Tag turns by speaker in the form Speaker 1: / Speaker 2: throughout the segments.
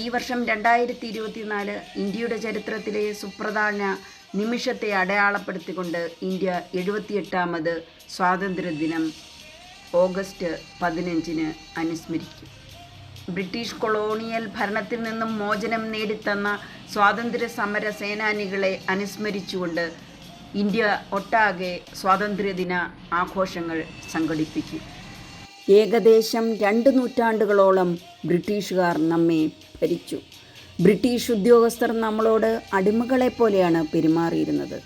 Speaker 1: ഈ വർഷം രണ്ടായിരത്തി ഇരുപത്തിനാല് ഇന്ത്യയുടെ ചരിത്രത്തിലെ സുപ്രധാന നിമിഷത്തെ അടയാളപ്പെടുത്തിക്കൊണ്ട് ഇന്ത്യ എഴുപത്തിയെട്ടാമത് സ്വാതന്ത്ര്യദിനം ഓഗസ്റ്റ് പതിനഞ്ചിന് അനുസ്മരിക്കും. ബ്രിട്ടീഷ് കൊളോണിയൽ ഭരണത്തിൽ നിന്നും മോചനം നേടിത്തന്ന സ്വാതന്ത്ര്യ സമര സേനാനികളെ അനുസ്മരിച്ചുകൊണ്ട് ഇന്ത്യ ഒട്ടാകെ സ്വാതന്ത്ര്യദിന ആഘോഷങ്ങൾ സംഘടിപ്പിക്കും. ഏകദേശം രണ്ട് നൂറ്റാണ്ടുകളോളം ബ്രിട്ടീഷുകാർ നമ്മെ ഭരിച്ചു. ബ്രിട്ടീഷ് ഉദ്യോഗസ്ഥർ നമ്മളോട് അടിമകളെ പോലെയാണ് പെരുമാറിയിരുന്നത്.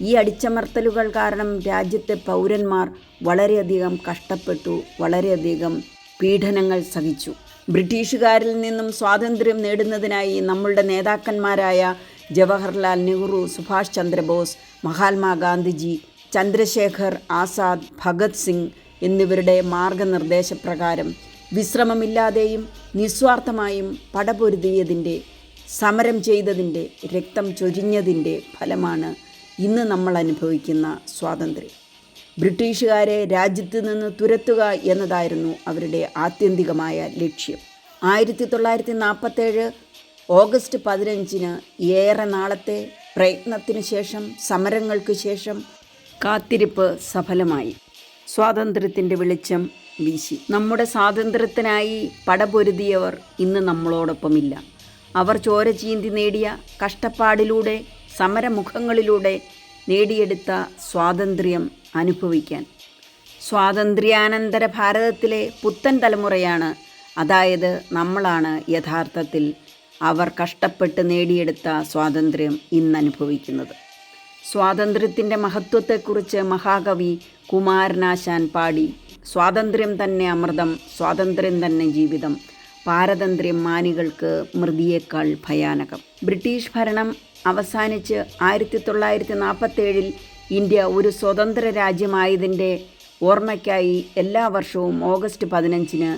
Speaker 1: ഈ അടിച്ചമർത്തലുകൾ കാരണം രാജ്യത്തെ പൗരന്മാർ വളരെയധികം കഷ്ടപ്പെട്ടു വളരെയധികം പീഡനങ്ങൾ സഹിച്ചു. ബ്രിട്ടീഷുകാരിൽ നിന്നും സ്വാതന്ത്ര്യം നേടുന്നതിനായി നമ്മളുടെ നേതാക്കന്മാരായ ജവഹർലാൽ നെഹ്റു സുഭാഷ് ചന്ദ്രബോസ് മഹാത്മാഗാന്ധിജി ചന്ദ്രശേഖർ ആസാദ് ഭഗത് സിംഗ് എന്നിവരുടെ മാർഗനിർദ്ദേശപ്രകാരം വിശ്രമമില്ലാതെയും നിസ്വാർത്ഥമായും പടപൊരുതിയതിന്റെ സമരം ചെയ്തതിന്റെ രക്തം ചൊരിഞ്ഞതിന്റെ ഫലമാണ് ഇന്ന് നമ്മൾ അനുഭവിക്കുന്ന സ്വാതന്ത്ര്യം. ബ്രിട്ടീഷുകാരെ രാജ്യത്ത് നിന്ന് തുരത്തുക എന്നതായിരുന്നു അവരുടെ ആത്യന്തികമായ ലക്ഷ്യം. ആയിരത്തി തൊള്ളായിരത്തി നാൽപ്പത്തേഴ് ഓഗസ്റ്റ് പതിനഞ്ചിന് ഏറെ നാളത്തെ പ്രയത്നത്തിനു ശേഷം സമരങ്ങൾക്ക് ശേഷം കാത്തിരിപ്പ് സഫലമായി. സ്വാതന്ത്ര്യത്തിന്റെ വെളിച്ചം വീശി. നമ്മുടെ സ്വാതന്ത്ര്യത്തിനായി പടപൊരുതിയവർ ഇന്ന് നമ്മളോടൊപ്പമില്ല. അവർ ചോര ചീന്തി നേടിയ കഷ്ടപ്പാടിലൂടെ സമരമുഖങ്ങളിലൂടെ നേടിയെടുത്ത സ്വാതന്ത്ര്യം അനുഭവിക്കാൻ. സ്വാതന്ത്ര്യാനന്തര ഭാരതത്തിലെ പുത്തൻ തലമുറയാണ്. അതായത് നമ്മളാണ് യഥാർത്ഥത്തിൽ അവർ കഷ്ടപ്പെട്ട് നേടിയെടുത്ത സ്വാതന്ത്ര്യം ഇന്ന് അനുഭവിക്കുന്നത് സ്വാതന്ത്ര്യത്തിന്റെ മഹത്വത്തെക്കുറിച്ച് മഹാകവി കുമാരനാശാൻ പാടി. സ്വാതന്ത്ര്യം തന്നെ അമൃതം സ്വാതന്ത്ര്യം തന്നെ ജീവിതം. പാരതന്ത്ര്യം മാനികൾക്ക് മൃതിയേക്കാൾ ഭയാനകം. ബ്രിട്ടീഷ് ഭരണം അവസാനിച്ച് ആയിരത്തി തൊള്ളായിരത്തി നാൽപ്പത്തേഴിൽ ഇന്ത്യ ഒരു സ്വതന്ത്ര രാജ്യമായതിന്റെ ഓർമ്മയ്ക്കായി എല്ലാ വർഷവും ഓഗസ്റ്റ് പതിനഞ്ചിന്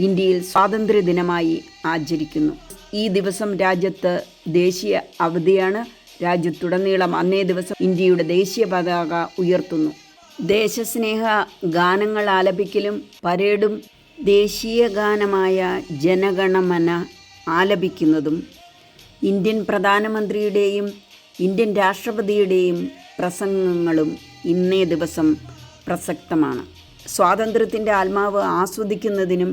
Speaker 1: ഇന്ത്യയിൽ സ്വാതന്ത്ര്യ ദിനമായി ആചരിക്കുന്നു. ഈ ദിവസം രാജ്യത്ത് ദേശീയ അവധിയാണ്. രാജ്യത്തുടനീളം അന്നേ ദിവസം ഇന്ത്യയുടെ ദേശീയ പതാക ഉയർത്തുന്നു. ദേശസ്നേഹ ഗാനങ്ങൾ ആലപിക്കലും പരേഡും ദേശീയ ഗാനമായ ജനഗണമന ആലപിക്കുന്നതും ഇന്ത്യൻ പ്രധാനമന്ത്രിയുടെയും ഇന്ത്യൻ രാഷ്ട്രപതിയുടെയും പ്രസംഗങ്ങളും ഇന്നേ ദിവസം പ്രസക്തമാണ്. സ്വാതന്ത്ര്യത്തിന്റെ ആത്മാവ് ആസ്വദിക്കുന്നതിനും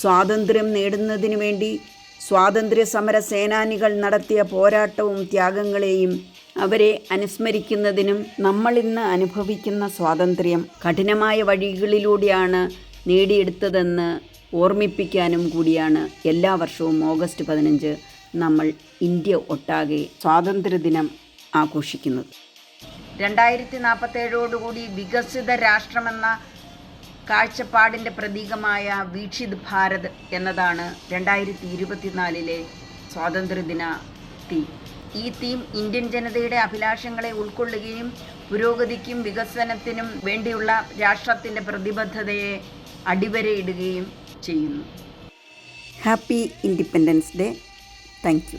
Speaker 1: സ്വാതന്ത്ര്യം നേടുന്നതിനു വേണ്ടി സ്വാതന്ത്ര്യ സമര സേനാനികൾ നടത്തിയ പോരാട്ടവും ത്യാഗങ്ങളെയും അവരെ അനുസ്മരിക്കുന്നതിനും നമ്മൾ ഇന്ന് അനുഭവിക്കുന്ന സ്വാതന്ത്ര്യം കഠിനമായ വഴികളിലൂടെയാണ് നേടിയെടുത്തതെന്ന് ഓർമ്മിപ്പിക്കാനും കൂടിയാണ് എല്ലാ വർഷവും ഓഗസ്റ്റ് പതിനഞ്ച് നമ്മൾ ഇന്ത്യ ഒട്ടാകെ സ്വാതന്ത്ര്യദിനം ആഘോഷിക്കുന്നത്. രണ്ടായിരത്തി നാൽപ്പത്തേഴോടുകൂടി വികസിത രാഷ്ട്രമെന്ന കാഴ്ചപ്പാടിന്റെ പ്രതീകമായ വീക്ഷിത് ഭാരത് എന്നതാണ് രണ്ടായിരത്തി ഇരുപത്തിനാലിലെ സ്വാതന്ത്ര്യദിന തീം. ഈ തീം ഇന്ത്യൻ ജനതയുടെ അഭിലാഷങ്ങളെ ഉൾക്കൊള്ളുകയും പുരോഗതിക്കും വികസനത്തിനും വേണ്ടിയുള്ള രാഷ്ട്രത്തിന്റെ പ്രതിബദ്ധതയെ അടിവരയിടുകയും ചെയ്യുന്നു. Happy independence day thank